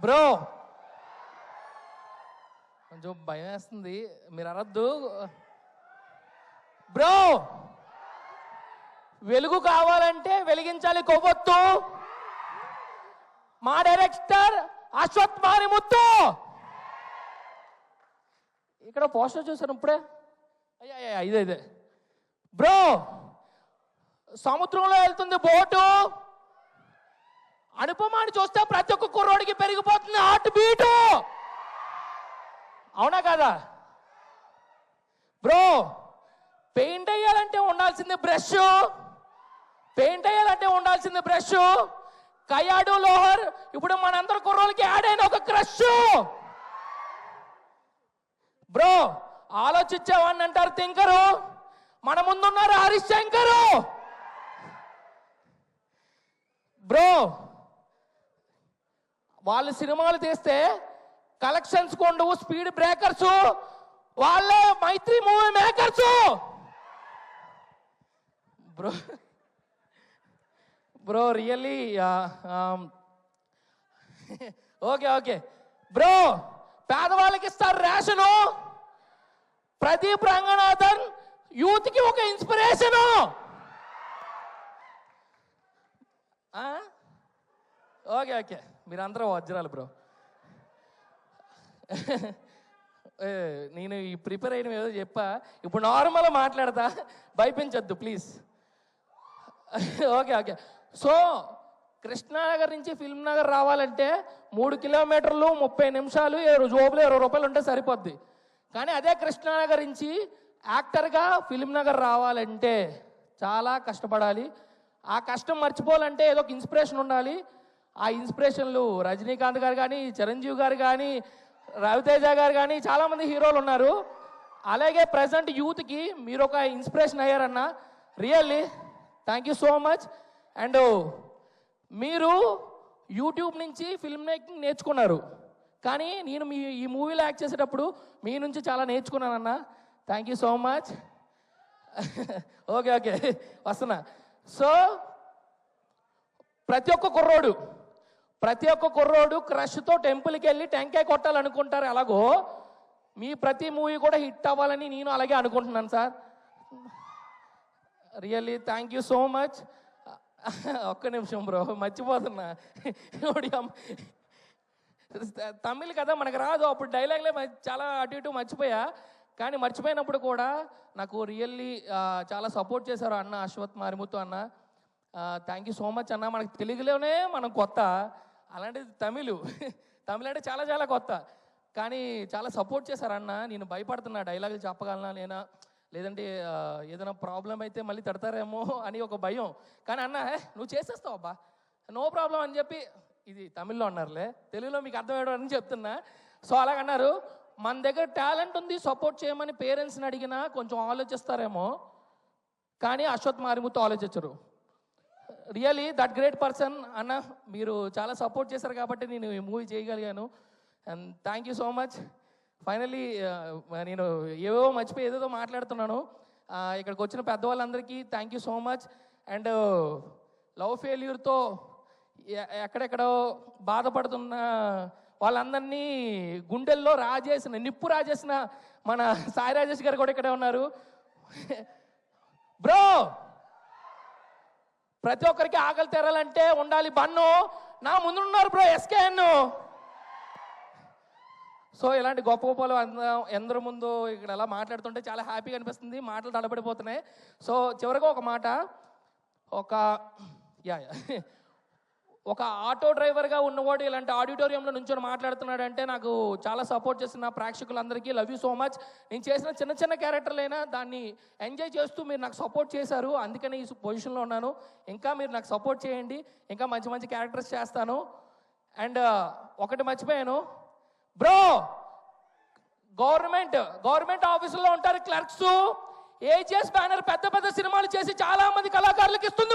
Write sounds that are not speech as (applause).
Bro. కొంచెం భయం వేస్తుంది. మీరు అరద్దు. బ్రో. వెలుగు కావాలంటే వెలిగించాలి కొవ్వొత్తు. మా డైరెక్టర్ అశ్వత్ మారిముత్తు. ఇక్కడ పోస్టర్ చూసాను ఇప్పుడే? అయ్యా అయ్యా ఇదే ఇదే. బ్రో సముద్రంలో వెళ్తుంది బోటు. అనుపమాని చూస్తే ప్రతి ఒక్క కుర్రోడికి పెరిగిపోతుంది హార్ట్ బీటు అవునా కదా? బ్రో పెయింట్ వేయాలంటే ఉండాల్సింది బ్రష్ పెయింట్ వేయాలంటే ఉండాల్సింది బ్రష్ కయాడు లోహర్ ఇప్పుడు మనందరి కుర్రోళ్ళకి యాడ్ అయిన ఒక క్రష్ బ్రో ఆలోచించావని అంటారు తింకరు మన ముందున్నారు హరిశంకరు. బ్రో వాళ్ళు సినిమాలు తీస్తే కలెక్షన్స్ కొండవు స్పీడ్ బ్రేకర్స్ వాళ్ళే Mythri movie makers bro bro really okay okay. Bro పేదవాళ్ళకి ఇస్తారు రేషను. ప్రదీప్ రంగనాథన్ యూత్కి ఒక ఇన్స్పిరేషను ఓకే ఓకే. మీరందరూ వజ్రాలు బ్రో. (laughs) ఏ, నేను ఈ ప్రిపేర్ అయిన ఏదో చెప్పా. ఇప్పుడు నార్మల్ మాట్లాడతా. భయపించొద్దు please (laughs) okay okay. So Krishnanagar నుంచి ఫిల్మ్ నగర్ రావాలంటే మూడు కిలోమీటర్లు ముప్పై నిమిషాలు జోబులు ఇరవై రూపాయలు ఉంటే సరిపోద్ది. కానీ అదే కృష్ణానగర్ నుంచి యాక్టర్గా ఫిల్మ్ నగర్ రావాలంటే చాలా కష్టపడాలి. ఆ కష్టం మర్చిపోవాలంటే ఏదో ఒక ఇన్స్పిరేషన్ ఉండాలి. ఆ ఇన్స్పిరేషన్లు రజనీకాంత్ గారు కానీ చిరంజీవి గారు కానీ రవితేజ గారు కానీ చాలామంది హీరోలు ఉన్నారు. అలాగే ప్రజెంట్ యూత్కి మీరు ఒక inspiration అయ్యారన్న. Really thank you so much and మీరు యూట్యూబ్ నుంచి ఫిల్మ్ మేకింగ్ నేర్చుకున్నారు. కానీ నేను మీ ఈ మూవీలో యాక్ట్ చేసేటప్పుడు మీ నుంచి చాలా నేర్చుకున్నానన్న. Thank you so much okay okay వస్తున్నా. సో ప్రతి ఒక్క కుర్రోడు ప్రతి ఒక్క కుర్రోడు క్రష్తో టెంపుల్కి వెళ్ళి టెంకాయ కొట్టాలనుకుంటారు ఎలాగో మీ ప్రతి మూవీ కూడా హిట్ అవ్వాలని నేను అలాగే అనుకుంటున్నాను sir. Really thank you so much ఒక్క నిమిషం బ్రో మర్చిపోతున్నా. ఒడియం. తమిళ్ కదా మనకు రాదు అప్పుడు డైలాగ్లే చాలా అటు ఇటు మర్చిపోయా. కానీ మర్చిపోయినప్పుడు కూడా నాకు రియల్లీ చాలా సపోర్ట్ చేశారు అన్న అశ్వత్ మారిముత్తు అన్న. థ్యాంక్ యూ సో మచ్ అన్న. మనకు తెలుగులోనే మనం కొత్త. అలాంటిది (laughs) తమిళ్. తమిళ అంటే చాలా చాలా కొత్త. కానీ చాలా సపోర్ట్ చేశారన్న నేను భయపడుతున్నా. డైలాగులు చెప్పగలనా నేనా లేదంటే ఏదైనా ప్రాబ్లం అయితే మళ్ళీ తిడతారేమో అని ఒక భయం. కానీ అన్న నువ్వు చేసేస్తావు అబ్బా. నో ప్రాబ్లం అని చెప్పి ఇది తమిళ్ళో అన్నారులే. తెలుగులో మీకు అర్థమయ్యడం అని చెప్తున్నా. సో అలాగన్నారు. మన దగ్గర టాలెంట్ ఉంది సపోర్ట్ చేయమని పేరెంట్స్ని అడిగినా కొంచెం ఆలోచిస్తారేమో. కానీ అశ్వత్ మారిమూర్తి ఆలోచించరు. రియలీ దట్ గ్రేట్ పర్సన్ అన్న మీరు చాలా సపోర్ట్ చేశారు కాబట్టి నేను ఈ మూవీ చేయగలిగాను. And thank you so much finally నేను ఏవేవో మర్చిపోయి ఏదేదో మాట్లాడుతున్నాను. ఇక్కడికి వచ్చిన పెద్దవాళ్ళందరికీ thank you so much and love ఫెయిల్యూర్తో ఎక్కడెక్కడో బాధపడుతున్న వాళ్ళందరినీ గుండెల్లో రాజేసిన నిప్పు రాజేసిన మన సాయి రాజేష్ గారు కూడా ఇక్కడే ఉన్నారు బ్రో ప్రతి ఒక్కరికి ఆకలి తెరాలంటే ఉండాలి. బన్ను నా ముందు ఉన్నారు బ్రో ఎస్కేఎన్. సో ఇలాంటి గొప్ప గొప్పలు అందరం ఎందరి ముందు ఇక్కడ ఎలా మాట్లాడుతుంటే చాలా హ్యాపీగా అనిపిస్తుంది. మాటలు తడబడిపోతున్నాయి. సో చివరిగా ఒక మాట. ఒక యా యా. ఒక ఆటో డ్రైవర్గా ఉన్నవాడు ఇలాంటి ఆడిటోరియంలో నుంచొని మాట్లాడుతున్నాడు అంటే నాకు చాలా సపోర్ట్ చేసిన ప్రేక్షకులందరికీ లవ్ యూ సో మచ్. నేను చేసిన చిన్న చిన్న క్యారెక్టర్లైనా దాన్ని ఎంజాయ్ చేస్తూ మీరు నాకు సపోర్ట్ చేశారు. అందుకనే ఈ పొజిషన్లో ఉన్నాను. ఇంకా మీరు నాకు సపోర్ట్ చేయండి. ఇంకా మంచి మంచి క్యారెక్టర్స్ చేస్తాను. అండ్ ఒకటి మర్చిపోయాను. బ్రో! గవర్నమెంట్ గవర్నమెంట్ ఆఫీసులో ఉంటారు క్లర్క్స్. ఏజిఎస్ బ్యానర్ పెద్ద పెద్ద సినిమాలు చేసి చాలా మంది కళాకారులకు ఇస్తుంది.